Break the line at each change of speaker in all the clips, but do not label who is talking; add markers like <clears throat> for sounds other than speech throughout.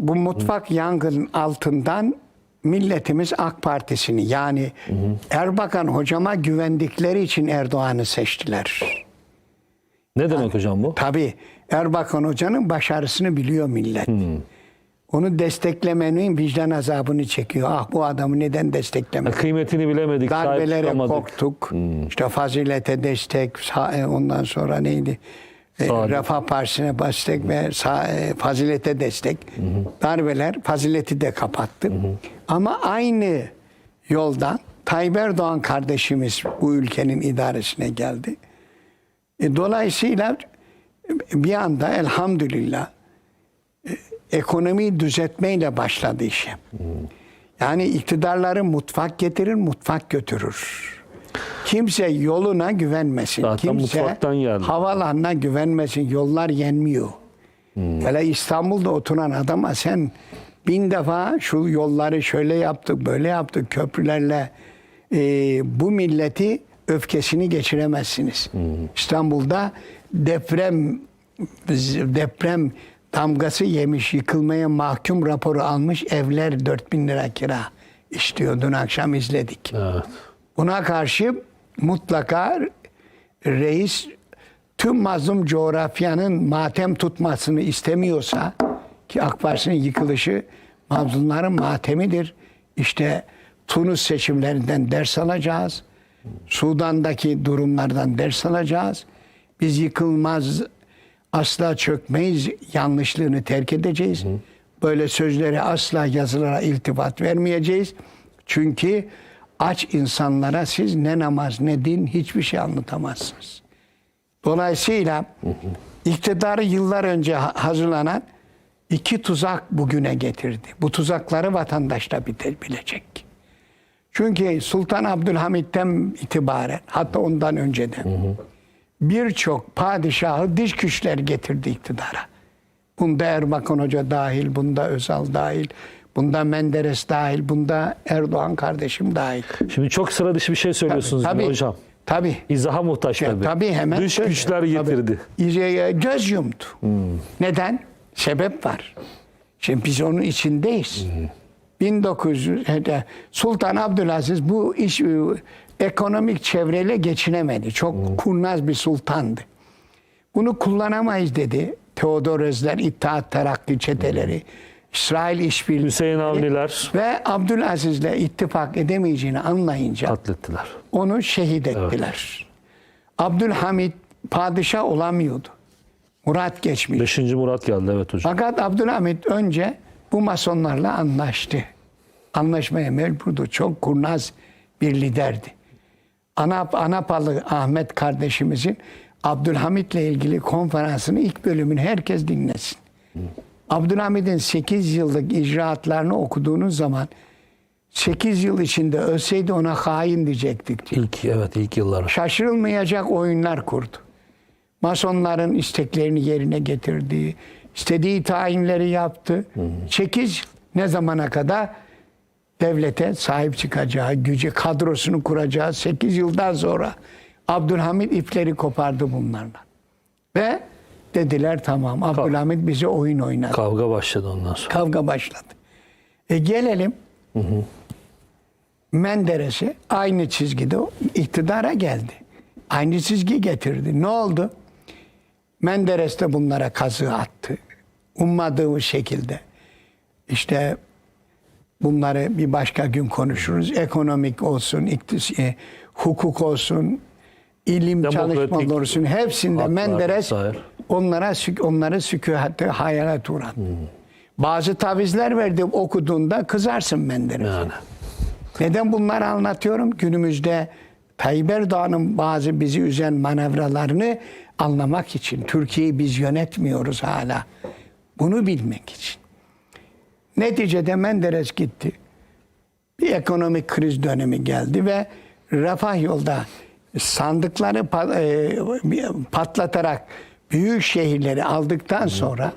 bu mutfak yangının altından milletimiz AK Partisi'ni yani Erbakan hocama güvendikleri için Erdoğan'ı seçtiler.
Ne demek hocam bu?
Tabii Erbakan hocanın başarısını biliyor millet. Onu desteklemenin vicdan azabını çekiyor. Ah bu adamı neden desteklemedik?
Kıymetini bilemedik,
Darbelere korktuk. İşte fazilete destek, e, ondan sonra neydi? E,
Saadet.
Refah Partisi'ne destek ve e, fazilete destek. Darbeler fazileti de kapattı. Ama aynı yoldan Tayyip Erdoğan kardeşimiz bu ülkenin idaresine geldi. E, dolayısıyla bir anda elhamdülillah e, ekonomiyi düzeltmeyle başladı işe. Yani iktidarları mutfak getirir, mutfak götürür. Kimse yoluna güvenmesin.
Zaten
Kimse
geldi.
havalarına güvenmesin. Yollar yenmiyor. Böyle İstanbul'da oturan adama sen bin defa şu yolları şöyle yaptık, böyle yaptık köprülerle e, bu milleti öfkesini geçiremezsiniz. İstanbul'da deprem deprem damgası yemiş, yıkılmaya mahkum raporu almış evler 4000 lira kira istiyor. Dün akşam izledik.
Evet.
Buna karşı mutlaka reis tüm mazlum coğrafyanın matem tutmasını istemiyorsa ki AK Parti'nin yıkılışı mazlumların matemidir. İşte Tunus seçimlerinden ders alacağız. Sudan'daki durumlardan ders alacağız. Biz yıkılmaz asla çökmeyiz yanlışlığını terk edeceğiz. Böyle sözlere asla yazılara iltifat vermeyeceğiz. Çünkü aç insanlara siz ne namaz ne din hiçbir şey anlatamazsınız. Dolayısıyla iktidarı yıllar önce ha- hazırlanan iki tuzak bugüne getirdi. Bu tuzakları vatandaş da bilecek. Çünkü Sultan Abdülhamit'ten itibaren hatta ondan önceden birçok padişahı diş güçler getirdi iktidara. Bunda Erbakan Hoca dahil, bunda Özal dahil, bunda Menderes dahil, bunda Erdoğan kardeşim dahil.
Şimdi çok sıra dışı bir şey söylüyorsunuz
Tabii,
hocam.
Tabii.
İzaha muhtaç
Ya,
tabii.
tabii hemen.
Dış
söyle.
güçler
Tabii.
getirdi.
İze- Göz yumdu. Neden? Sebep var. Şimdi biz onun içindeyiz. 1900 de Sultan Abdülaziz bu iş e, ekonomik çevreyle geçinemedi. Çok kurnaz bir sultandı. Bunu kullanamayız dedi. Teodor Özler, İttihat Terakki çeteleri, İsrail işbirliği
Hüseyin Avniler
ve Abdülaziz'le ittifak edemeyeceğini anlayınca
katlettiler.
onu şehit ettiler. Abdülhamit padişah olamıyordu. Murat geçmiş.
Beşinci Murat geldi evet hocam.
Fakat Abdülhamit önce bu masonlarla anlaştı. Anlaşmaya mecburdu. Çok kurnaz bir liderdi. Anap, Anapalı Ahmet kardeşimizin Abdülhamit'le ilgili konferansını ilk bölümünü herkes dinlesin. Abdülhamid'in 8 yıllık icraatlarını okuduğunuz zaman 8 yıl içinde ölseydi ona hain diyecektik diyor
İlk evet ilk yıllar.
şaşırılmayacak oyunlar kurdu. Masonların isteklerini yerine getirdi. istediği tayinleri yaptı. 8 ne zamana kadar devlete sahip çıkacağı, gücü, kadrosunu kuracağı 8 yıldan sonra Abdülhamit ipleri kopardı bunlarla. Ve dediler tamam Abdülhamit bize oyun oynadı.
Kavga başladı ondan sonra.
Kavga başladı. E gelelim Menderes'e aynı çizgide iktidara geldi. Aynı çizgi getirdi. Ne oldu? Menderes de bunlara kazığı attı. Ummadığı şekilde. İşte bunları bir başka gün konuşuruz. Ekonomik olsun, iktis, e, hukuk olsun, ilim
Demokratik
çalışmaları olsun. Hepsinde Menderes
vesaire.
Onlara onları sükuhatı hayalet uğrattı. Bazı tavizler verdi okuduğunda kızarsın Menderes.
Yani.
Neden bunları anlatıyorum? Günümüzde Tayyip Erdoğan'ın bazı bizi üzen manevralarını anlamak için. Türkiye'yi biz yönetmiyoruz hala. Bunu bilmek için. Neticede Menderes gitti. Bir ekonomik kriz dönemi geldi ve refah yolda sandıkları e, patlatarak büyük şehirleri aldıktan sonra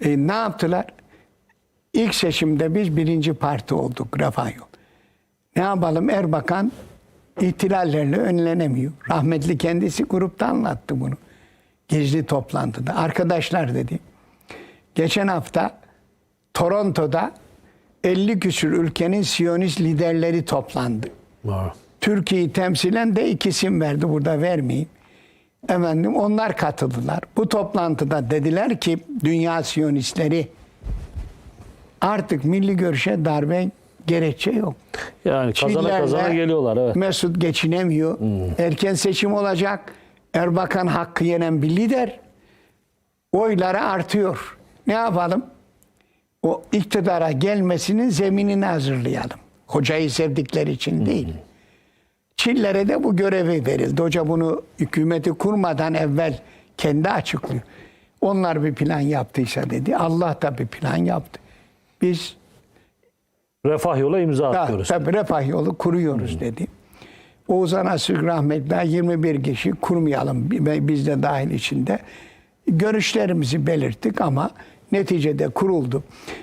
e, ne yaptılar? İlk seçimde biz birinci parti olduk refah yol. Ne yapalım Erbakan ihtilallerle önlenemiyor. Rahmetli kendisi grupta anlattı bunu. Gizli toplantıda. Arkadaşlar dedi. Geçen hafta Toronto'da 50 küsür ülkenin Siyonist liderleri toplandı. Türkiye'yi temsilen de iki isim verdi burada vermeyeyim. Efendim onlar katıldılar. Bu toplantıda dediler ki dünya Siyonistleri artık milli görüşe darbe gerekçe yok.
Yani kazana
Çillerle
kazana geliyorlar evet.
Mesut geçinemiyor. Erken seçim olacak. Erbakan hakkı yenen bir lider. Oyları artıyor. Ne yapalım? O iktidara gelmesinin zeminini hazırlayalım. Hocayı sevdikleri için değil. Çillere de bu görevi verildi. Hoca bunu hükümeti kurmadan evvel kendi açıklıyor. Onlar bir plan yaptıysa dedi. Allah da bir plan yaptı. Biz
Refah yola imza
Ta-
atıyoruz.
Tabii refah yolu kuruyoruz dedi. Oğuzhan Asık rahmetli 21 kişi kurmayalım bi- biz de dahil içinde. Görüşlerimizi belirttik ama neticede kuruldu.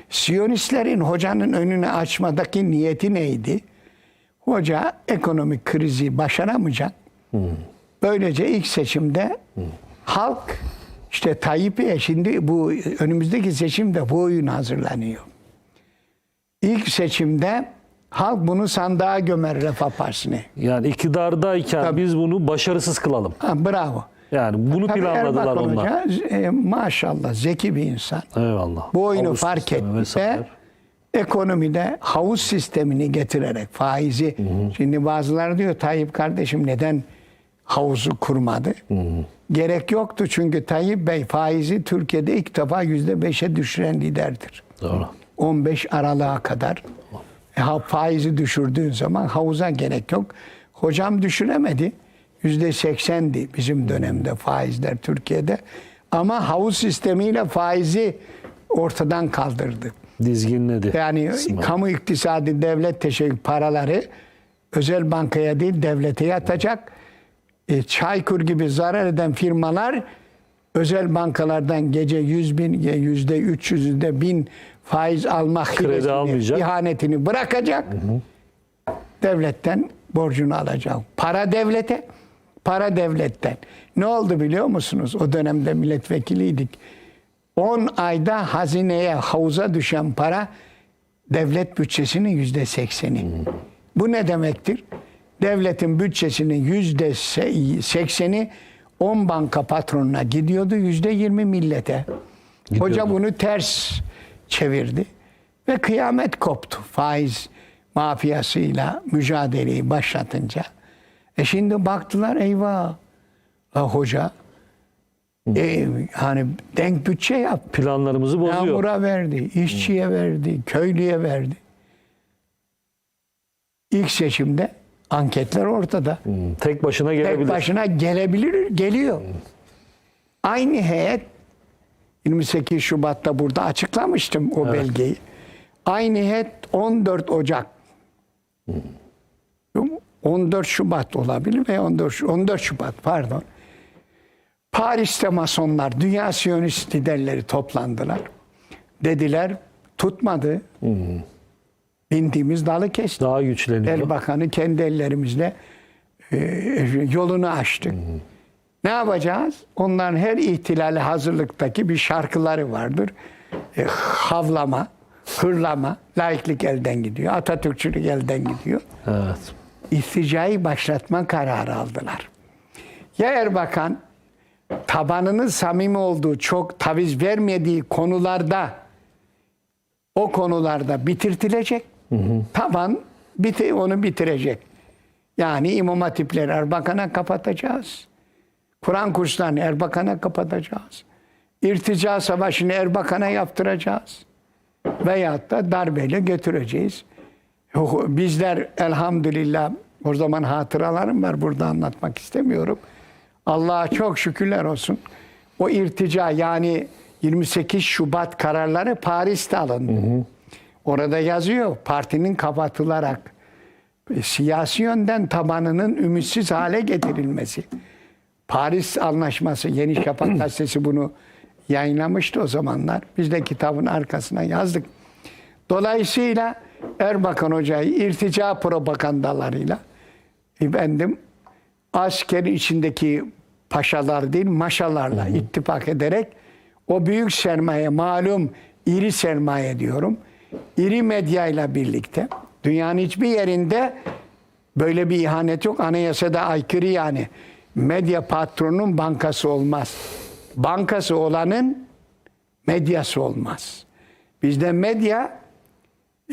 Siyonistlerin hocanın önünü açmadaki niyeti neydi? Hoca ekonomik krizi başaramayacak. Böylece ilk seçimde halk işte Tayyip'e şimdi bu önümüzdeki seçimde bu oyun hazırlanıyor. İlk seçimde halk bunu sandığa gömer Refah Partisi'ne.
Yani iktidardayken
Tabii.
biz bunu başarısız kılalım.
Ha, bravo.
Yani bunu
Tabii
planladılar
Erbakan
onlar.
Hoca, e, maşallah zeki bir insan.
Eyvallah.
Bu oyunu
Havuz
fark etti ve ekonomide havuz sistemini getirerek faizi. Şimdi bazıları diyor Tayyip kardeşim neden havuzu kurmadı? Gerek yoktu çünkü Tayyip Bey faizi Türkiye'de ilk defa yüzde beşe düşüren liderdir.
Doğru.
15 Aralık'a kadar. E, ha, faizi düşürdüğün zaman havuza gerek yok. Hocam düşüremedi. Yüzde seksendi bizim dönemde faizler Türkiye'de. Ama havuz sistemiyle faizi ortadan kaldırdı.
Dizginledi.
Yani
İsmail.
kamu iktisadi devlet teşekkür paraları özel bankaya değil devlete yatacak. E, Çaykur gibi zarar eden firmalar özel bankalardan gece 100 bin, yüzde 300, yüzde bin faiz almak
Kredi almayacak.
ihanetini bırakacak. Devletten borcunu alacak. Para devlete, para devletten. Ne oldu biliyor musunuz? O dönemde milletvekiliydik. 10 ayda hazineye, havuza düşen para devlet bütçesinin yüzde sekseni. Bu ne demektir? Devletin bütçesinin yüzde se- sekseni 10 banka patronuna gidiyordu, yüzde 20 millete. Hoca bunu ters çevirdi ve kıyamet koptu faiz mafyasıyla mücadeleyi başlatınca. E şimdi baktılar eyvah ha, hoca e, hani denk bütçe yap.
Planlarımızı bozuyor.
Memura verdi, işçiye verdi, köylüye verdi. İlk seçimde anketler ortada.
Hmm, Tek başına
Tek
gelebilir.
başına gelebilir, geliyor. Aynı heyet 28 Şubat'ta burada açıklamıştım o belgeyi. Aynı heyet 14 Ocak 14 Şubat olabilir ve 14, Şu- 14 Şubat pardon. Paris'te masonlar, dünya siyonist liderleri toplandılar. Dediler tutmadı. Bindiğimiz dalı kesti.
Daha güçleniyor.
Erbakan'ı kendi ellerimizle e, yolunu açtık. Ne yapacağız? Onların her ihtilale hazırlıktaki bir şarkıları vardır. E, havlama, hırlama, laiklik elden gidiyor. Atatürkçülük elden gidiyor.
Evet.
İsticayı başlatma kararı aldılar. Ya Erbakan tabanının samimi olduğu, çok taviz vermediği konularda o konularda bitirtilecek. Taban biti, onu bitirecek. Yani İmam Hatipleri Erbakan'a kapatacağız. Kur'an kurslarını Erbakan'a kapatacağız. İrtica savaşını Erbakan'a yaptıracağız. Veyahut da darbeyle götüreceğiz. Bizler elhamdülillah o zaman hatıralarım var burada anlatmak istemiyorum. Allah'a çok şükürler olsun. O irtica yani 28 Şubat kararları Paris'te alındı. Orada yazıyor partinin kapatılarak e, siyasi yönden tabanının ümitsiz hale getirilmesi. Paris Anlaşması Yeni Şafak <clears throat> gazetesi bunu yayınlamıştı o zamanlar. Biz de kitabın arkasına yazdık. Dolayısıyla Erbakan Hoca'yı irtica propagandalarıyla efendim askeri içindeki paşalar değil maşalarla ittifak ederek o büyük sermaye malum iri sermaye diyorum. İri medyayla birlikte dünyanın hiçbir yerinde böyle bir ihanet yok. Anayasada aykırı yani. Medya patronun bankası olmaz. Bankası olanın medyası olmaz. Bizde medya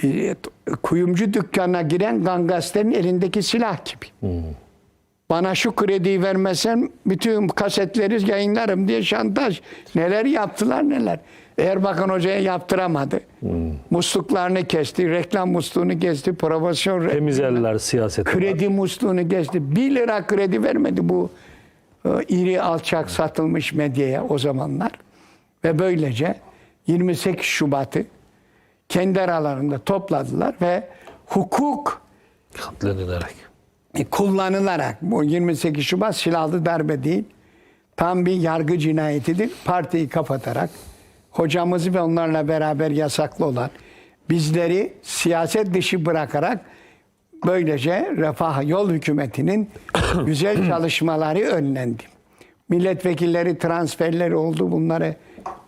e, kuyumcu dükkanına giren gangasterin elindeki silah gibi. Bana şu krediyi vermesen bütün kasetleri yayınlarım diye şantaj. Neler yaptılar neler. Erbakan Hoca'ya yaptıramadı. Musluklarını kesti, reklam musluğunu kesti, promosyon
Temiz eller siyasete.
kredi musluğunu kesti. 1 lira kredi vermedi bu e, iri alçak satılmış medyaya o zamanlar. Ve böylece 28 Şubat'ı kendi aralarında topladılar ve hukuk
Katledilerek.
Kullanılarak bu 28 Şubat silahlı darbe değil tam bir yargı cinayetidir. Partiyi kapatarak hocamızı ve onlarla beraber yasaklı olan bizleri siyaset dışı bırakarak böylece Refah Yol Hükümeti'nin <coughs> güzel çalışmaları önlendi. Milletvekilleri transferleri oldu bunları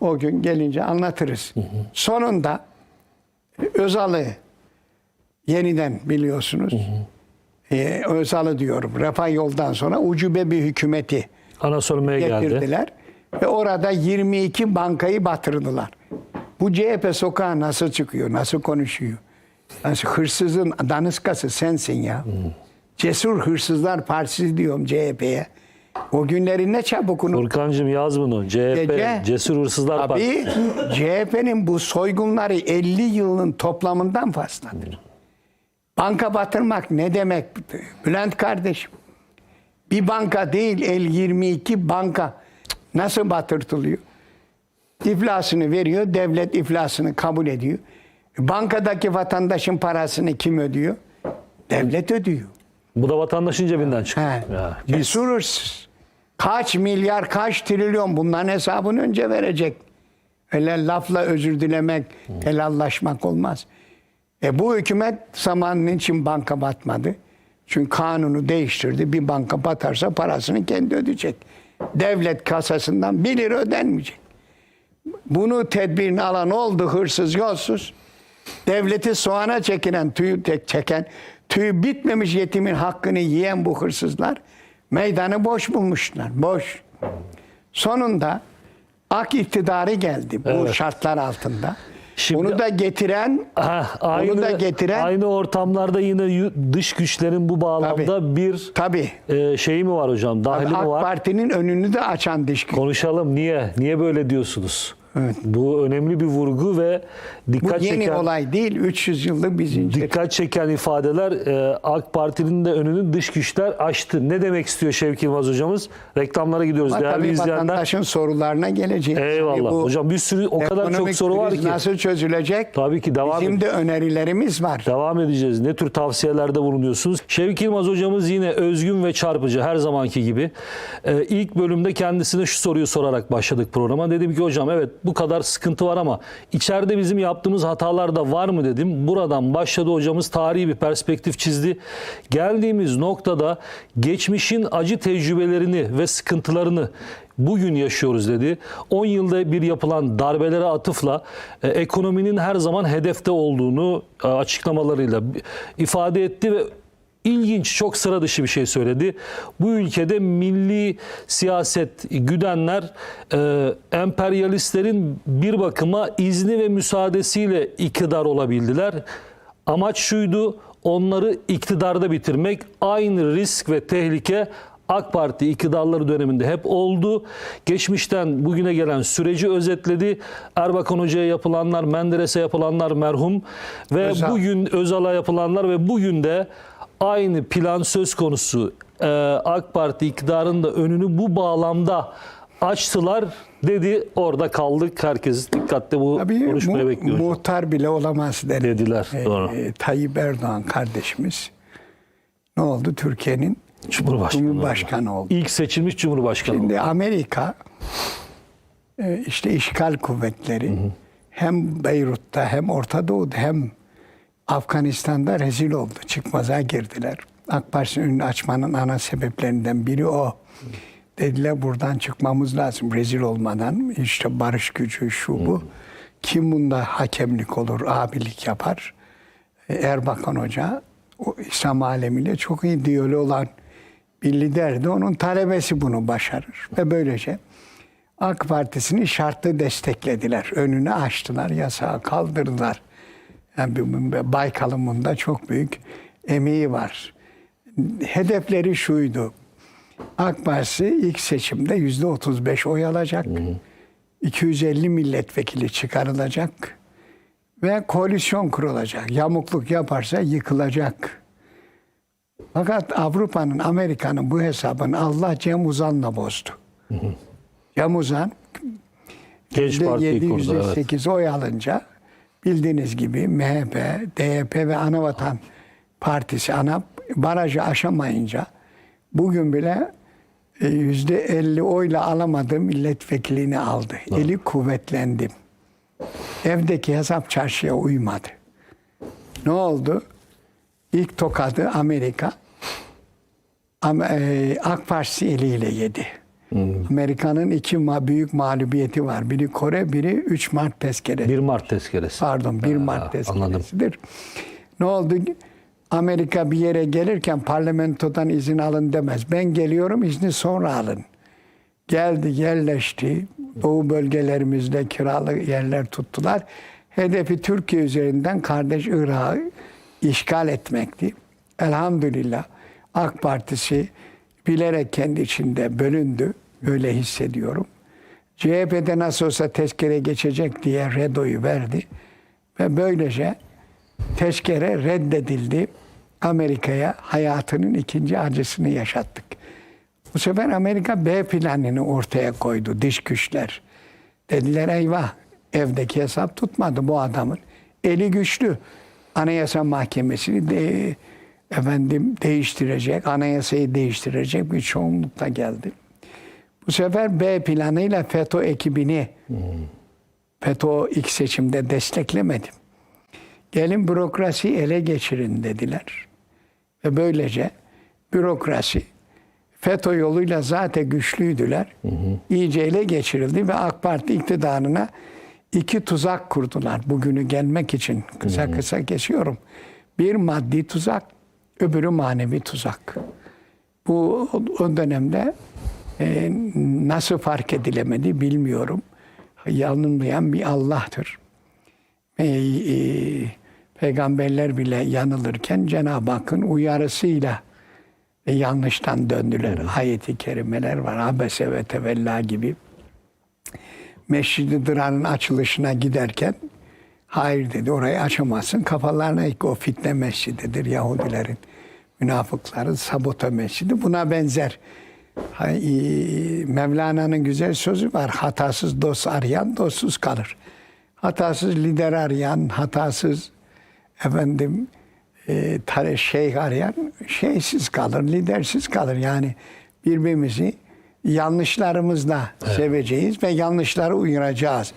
o gün gelince anlatırız. Sonunda Özal'ı yeniden biliyorsunuz. Ee, Özal'ı diyorum. Refah yoldan sonra ucube bir hükümeti
Ana sormaya geldi.
getirdiler. Ve orada 22 bankayı batırdılar. Bu CHP sokağa nasıl çıkıyor, nasıl konuşuyor? Nasıl hırsızın danışkası sensin ya. Cesur Hırsızlar Partisi diyorum CHP'ye. O günleri ne çabuk unut.
Furkan'cığım yaz bunu. CHP,
Gece-
Cesur Hırsızlar Partisi.
Tabii CHP'nin bu soygunları 50 yılın toplamından fazladır. Banka batırmak ne demek Bülent kardeşim? Bir banka değil el 22 banka nasıl batırtılıyor? İflasını veriyor, devlet iflasını kabul ediyor. Bankadaki vatandaşın parasını kim ödüyor? Devlet ödüyor.
Bu da vatandaşın cebinden.
He.
Ya.
Cesur hırsız. Kaç milyar, kaç trilyon bunların hesabını önce verecek. Öyle lafla özür dilemek, helallaşmak olmaz. E bu hükümet zamanın için banka batmadı. Çünkü kanunu değiştirdi. Bir banka batarsa parasını kendi ödeyecek. Devlet kasasından 1 lira ödenmeyecek. Bunu tedbirini alan oldu hırsız yolsuz. Devleti soğana çekilen, tüyü tek çeken, tüyü bitmemiş yetimin hakkını yiyen bu hırsızlar meydanı boş bulmuşlar. Boş. Sonunda AK iktidarı geldi bu
Evet.
şartlar altında.
Şimdi-
Onu da getiren
Ha, aynı,
onu da getiren
aynı ortamlarda yine dış güçlerin bu bağlamda bir
tabii
e, şeyi mi var hocam? Dahili mi
AK
var?
Parti'nin önünü de açan diş gücü.
Konuşalım. Niye? Niye böyle diyorsunuz?
Evet.
Bu önemli bir vurgu ve
Bu
dikkat
yeni
çeken
olay değil. 300 yıllık bir zincir.
dikkat çeken ifadeler e, AK Parti'nin de önünü dış güçler açtı. Ne demek istiyor Şevki Yılmaz hocamız? Reklamlara gidiyoruz
Ama
değerli
tabii
izleyenler.
vatandaşın sorularına geleceğiz.
Eyvallah.
Bu
Hocam bir sürü o kadar çok soru var ki.
Nasıl çözülecek?
Tabii ki devam
Bizim de önerilerimiz var.
Devam edeceğiz. Ne tür tavsiyelerde bulunuyorsunuz? Şevki Yılmaz hocamız yine özgün ve çarpıcı her zamanki gibi. Ee, ilk bölümde kendisine şu soruyu sorarak başladık programa. Dedim ki hocam evet bu kadar sıkıntı var ama içeride bizim yaptığımız hatalar da var mı dedim. Buradan başladı hocamız tarihi bir perspektif çizdi. Geldiğimiz noktada geçmişin acı tecrübelerini ve sıkıntılarını bugün yaşıyoruz dedi. 10 yılda bir yapılan darbelere atıfla e, ekonominin her zaman hedefte olduğunu e, açıklamalarıyla ifade etti ve ilginç, çok sıra dışı bir şey söyledi. Bu ülkede milli siyaset güdenler e, emperyalistlerin bir bakıma izni ve müsaadesiyle iktidar olabildiler. Amaç şuydu, onları iktidarda bitirmek. Aynı risk ve tehlike AK Parti iktidarları döneminde hep oldu. Geçmişten bugüne gelen süreci özetledi. Erbakan Hoca'ya yapılanlar, Menderes'e yapılanlar merhum ve
Özal.
bugün Özal'a yapılanlar ve bugün de aynı plan söz konusu. Ee, AK Parti iktidarının da önünü bu bağlamda açtılar dedi. Orada kaldık. Herkes dikkatle bu
Tabii
konuşmayı
mu-
bekliyor.
muhtar bile olamaz dedi.
Dediler. Doğru.
E, Tayyip Erdoğan kardeşimiz ne oldu? Türkiye'nin
Cumhurbaşkanı.
Cumhurbaşkanı oldu.
İlk seçilmiş Cumhurbaşkanı.
Şimdi Amerika e, işte işgal kuvvetleri hem Beyrut'ta hem Orta Doğu'da hem Afganistan'da rezil oldu. Çıkmaza girdiler. AK Parti'nin önünü açmanın ana sebeplerinden biri o. Dediler buradan çıkmamız lazım rezil olmadan. İşte barış gücü şu bu. Kim bunda hakemlik olur, abilik yapar? E, Erbakan Hoca o İslam alemiyle çok iyi diyaloğu olan bir liderdi. Onun talebesi bunu başarır. Ve böylece AK Partisi'ni şartlı desteklediler. Önünü açtılar, yasağı kaldırdılar. Yani Baykal'ın bunda çok büyük emeği var. Hedefleri şuydu. AK Partisi ilk seçimde yüzde 35 oy alacak. 250 milletvekili çıkarılacak ve koalisyon kurulacak. Yamukluk yaparsa yıkılacak. Fakat Avrupa'nın, Amerika'nın bu hesabını Allah Cem Uzan'la bozdu. Cem Uzan
Genç Parti'yi kurdu. Evet.
708 oy alınca bildiğiniz gibi MHP, DYP ve Anavatan Partisi ana barajı aşamayınca bugün bile e, yüzde 50 oyla alamadığı milletvekilini aldı. Eli kuvvetlendi. Evdeki hesap çarşıya uymadı. Ne oldu? İlk tokadı Amerika Am- e, AK Partisi eliyle yedi. Amerika'nın iki ma- büyük mağlubiyeti var. Biri Kore, biri 3 Mart tezkeresi.
1 Mart tezkeresi.
Pardon 1 Mart
anladım.
tezkeresidir. Ne oldu? Amerika bir yere gelirken parlamentodan izin alın demez. Ben geliyorum izni sonra alın. Geldi yerleşti. Doğu bölgelerimizde kiralı yerler tuttular. Hedefi Türkiye üzerinden kardeş Irak'ı işgal etmekti. Elhamdülillah AK Partisi bilerek kendi içinde bölündü. Öyle hissediyorum. CHP'de nasıl olsa tezkere geçecek diye redoyu verdi. Ve böylece tezkere reddedildi. Amerika'ya hayatının ikinci acısını yaşattık. Bu sefer Amerika B planını ortaya koydu dış güçler. Dediler eyvah evdeki hesap tutmadı bu adamın. Eli güçlü. Anayasa Mahkemesi'ni de, efendim değiştirecek, anayasayı değiştirecek bir çoğunlukla geldi. Bu sefer B planıyla FETÖ ekibini FETÖ ilk seçimde desteklemedi. Gelin bürokrasiyi ele geçirin dediler. Ve böylece bürokrasi FETÖ yoluyla zaten güçlüydüler. İyice ele geçirildi ve AK Parti iktidarına iki tuzak kurdular. Bugünü gelmek için kısa kısa kesiyorum. Bir maddi tuzak, öbürü manevi tuzak. Bu o dönemde e, nasıl fark edilemedi bilmiyorum. Yanılmayan bir Allah'tır. E, e, peygamberler bile yanılırken Cenab-ı Hakk'ın uyarısıyla ve yanlıştan döndüler. Ayeti kerimeler var. Abese ve tevella gibi. Mescid-i Dırar'ın açılışına giderken hayır dedi orayı açamazsın. Kafalarına ilk o fitne mescididir Yahudilerin. Münafıkların sabota mescidi. Buna benzer. E, Mevlana'nın güzel sözü var. Hatasız dost arayan dostsuz kalır. Hatasız lider arayan, hatasız efendim e, şeyh arayan şeysiz kalır, lidersiz kalır. Yani birbirimizi yanlışlarımızla seveceğiz ve yanlışları uyaracağız.